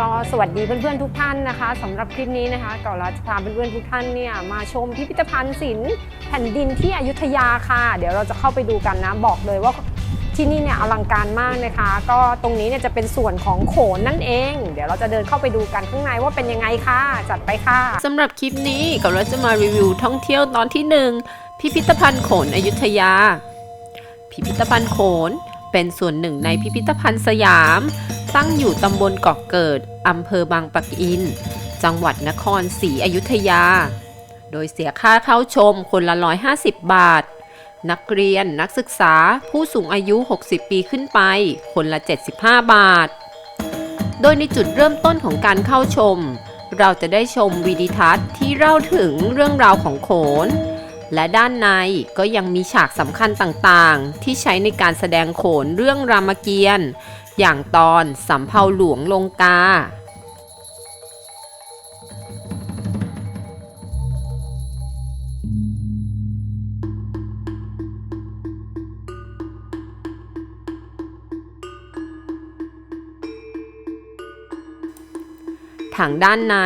ก็สวัสดีเพื่อนๆทุกท่านนะคะสำหรับคลิปนี้นะคะก่าเราจะพาเพื่อนๆทุกท่านเนี่ยมาชมพิพิธภัณฑ์ศิลป์แผ่นดินที่อยุธยาค่ะ เดี๋ยวเราจะเข้าไปดูกันนะบอกเลยว่าที่นี่เนี่ยอลังการมากนะคะ ก็ตรงนี้เนี่ยจะเป็นส่วนของโขนนั่นเอง เดี๋ยวเราจะเดินเข้าไปดูกันข้างในว่าเป็นยังไงค่ะ จัดไปค่ะสำหรับคลิปนี้ก็เราจะมารีวิวท่องเที่ยวตอนที่หนึ่งพิพิธภัณฑ์โขนอยุธยา พิพิธภัณฑ์โขนเป็นส่วนหนึ่งในพิพิธภัณฑ์สยาม ตั้งอยู่ตำบลเกาะเกิด อำเภอบางปะอิน จังหวัดนครศรีอยุธยา โดยเสียค่าเข้าชมคนละ 150 บาท นักเรียนนักศึกษาผู้สูงอายุ 60 ปีขึ้นไป คนละ 75 บาท โดยในจุดเริ่มต้นของการเข้าชม เราจะได้ชมวิดีทัศน์ที่เล่าถึงเรื่องราวของโขน และด้านในก็ยังมีฉากสำคัญต่างๆ ที่ใช้ในการแสดงโขนเรื่องรามเกียรติ์ อย่างตอนสำเภาหลวงลงกา ทางด้านใน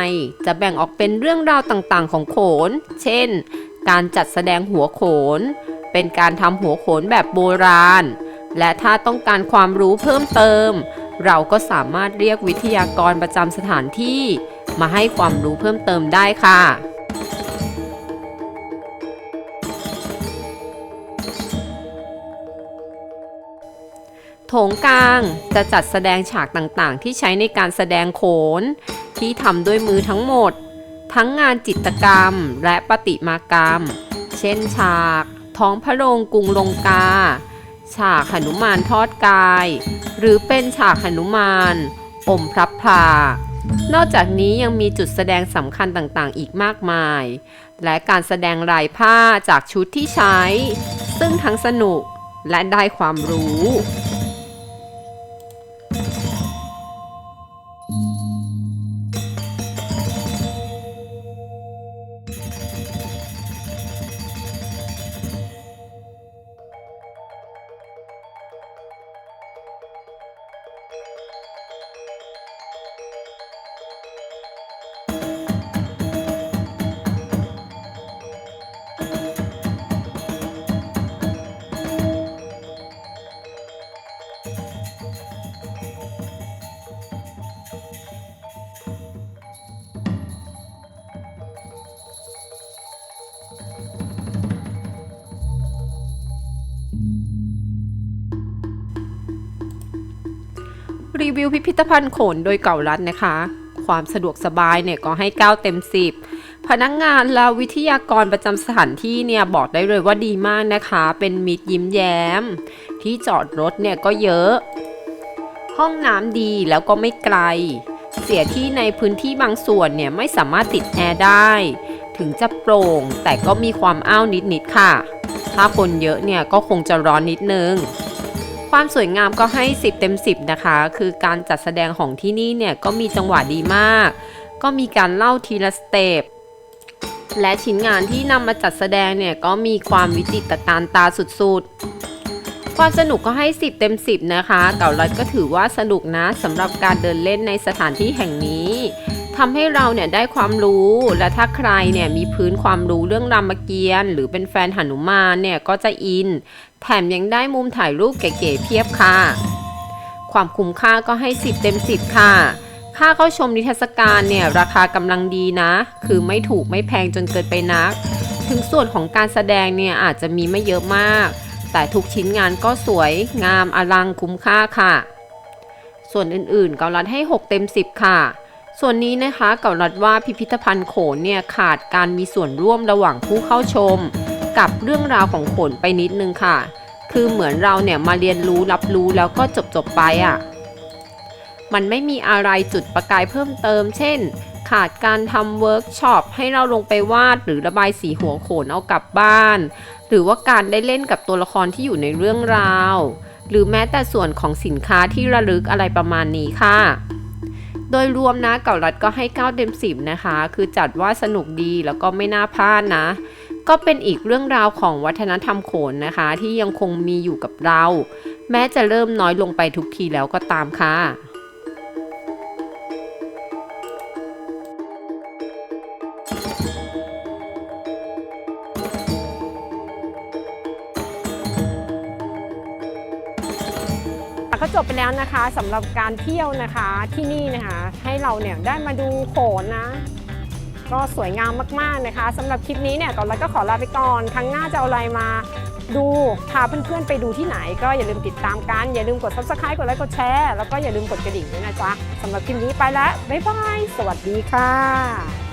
จะแบ่งออกเป็นเรื่องราวต่างๆของโขน เช่น การจัดแสดงหัวโขน เป็นการทำหัวโขนแบบโบราณ และถ้าต้องการความรู้เพิ่มเติม เราก็สามารถเรียกวิทยากรประจำสถานที่ มาให้ความรู้เพิ่มเติมได้ค่ะโถงกลางจะจัดแสดงฉากต่างๆ ที่ใช้ในการแสดงโขน ที่ทำด้วยมือทั้งหมด ทั้งงานจิตกรรมและประติมากรรม เช่นฉาก ท้องพระโรงกรุงลงกา ฉากหนุมานทอดกาย หรือเป็นฉากหนุมานอมพระพลานอกจากนี้ยังมีจุดแสดงสำคัญต่างๆ อีกมากมาย และการแสดงลายผ้าจากชุดที่ใช้ ซึ่งทั้งสนุกและได้ความรู้ รีวิวพิพิธภัณฑ์โขนโดยเก่ารัฐนะคะ ความสะดวกสบายเนี่ยก็ให้ 9 เต็ม 10 พนักงงานและวิทยากรประจำสถานที่เนี่ยบอกได้เลยว่าดีมากนะคะ เป็นมิตรยิ้มแย้ม ที่จอดรถเนี่ยก็เยอะ ห้องน้ำดีแล้วก็ไม่ไกล เสียที่ในพื้นที่บางส่วนเนี่ยไม่สามารถติดแอร์ได้ ถึงจะโปร่งแต่ก็มีความอ้าวนิดๆค่ะ ถ้าคนเยอะเนี่ยก็คงจะร้อนนิดนึง ความสวยงามก็ให้ 10 เต็ม 10 นะคะ คือการจัดแสดงของที่นี่เนี่ยก็มีจังหวะดีมาก ก็มีการเล่าทีละสเต็ปและชิ้นงานที่นำมาจัดแสดงเนี่ยก็มีความวิจิตรการตาสุดๆ ความสนุกก็ให้ 10 เต็ม 10 นะคะ เก่ารัดก็ถือว่าสนุกนะสำหรับการเดินเล่นในสถานที่แห่งนี้ ทำให้เราเนี่ยได้ความรู้ และถ้าใครเนี่ยมีพื้นความรู้เรื่องรามเกียรติ์หรือเป็นแฟนหนุมานเนี่ยก็จะอิน แถมยังได้มุมถ่ายรูปเก๋ๆเพียบค่ะ ความคุ้มค่าก็ให้ 10 เต็ม 10 ค่ะ ค่าเข้าชมนิทรรศการเนี่ยราคากำลังดีนะ คือไม่ถูกไม่แพงจนเกินไปนัก ถึงส่วนของการแสดงเนี่ยอาจจะมีไม่เยอะมาก แต่ทุกชิ้นงานก็สวยงามอลังคุ้มค่าค่ะ ส่วนอื่นๆกาลัดให้ 6 เต็ม 10 ค่ะ ส่วนนี้นะคะเกาลัดว่าพิพิธภัณฑ์โขนเนี่ยขาดการมีส่วนร่วมระหว่างผู้เข้าชม กับเรื่องราวของโขนไปนิดนึงค่ะ คือเหมือนเราเนี่ยมาเรียนรู้รับรู้แล้วก็จบจบไปอะ่ะ มันไม่มีอะไรจุดประกายเพิ่มเติม เช่น ขาดการทำเวิร์กช็อปให้เราลงไปวาดหรือระบายสีหัวโขนเอากลับบ้าน หรือว่าการได้เล่นกับตัวละครที่อยู่ในเรื่องราว หรือแม้แต่ส่วนของสินค้าที่ระลึกอะไรประมาณนี้ค่ะ โดยรวมนะเก่ารัดก็ให้ 9 เต็ม 10 นะคะ คือจัดว่าสนุกดีแล้วก็ไม่น่าพลาดนะ ก็เป็นอีกเรื่องราวของวัฒนธรรมโขนนะคะ ที่ยังคงมีอยู่กับเรา แม้จะเริ่มน้อยลงไปทุกทีแล้วก็ตามค่ะ ก็จบไปแล้วนะคะสำหรับการเที่ยวนะคะที่นี่นะคะ ให้เราเนี่ยได้มาดูโขนนะ ก็สวยงามมากๆนะคะสำหรับคลิปนี้เนี่ยก่อนแล้วก็ขอลาไปก่อนครั้งหน้าจะเอาอะไรมาดูพาเพื่อนๆไปดูที่ไหน ก็อย่าลืมติดตามกัน อย่าลืมกด subscribe กดไลค์กดแชร์แล้วก็อย่าลืมกดกระดิ่งด้วยนะจ๊ะสำหรับคลิปนี้ไปแล้วบ๊ายบายสวัสดีค่ะ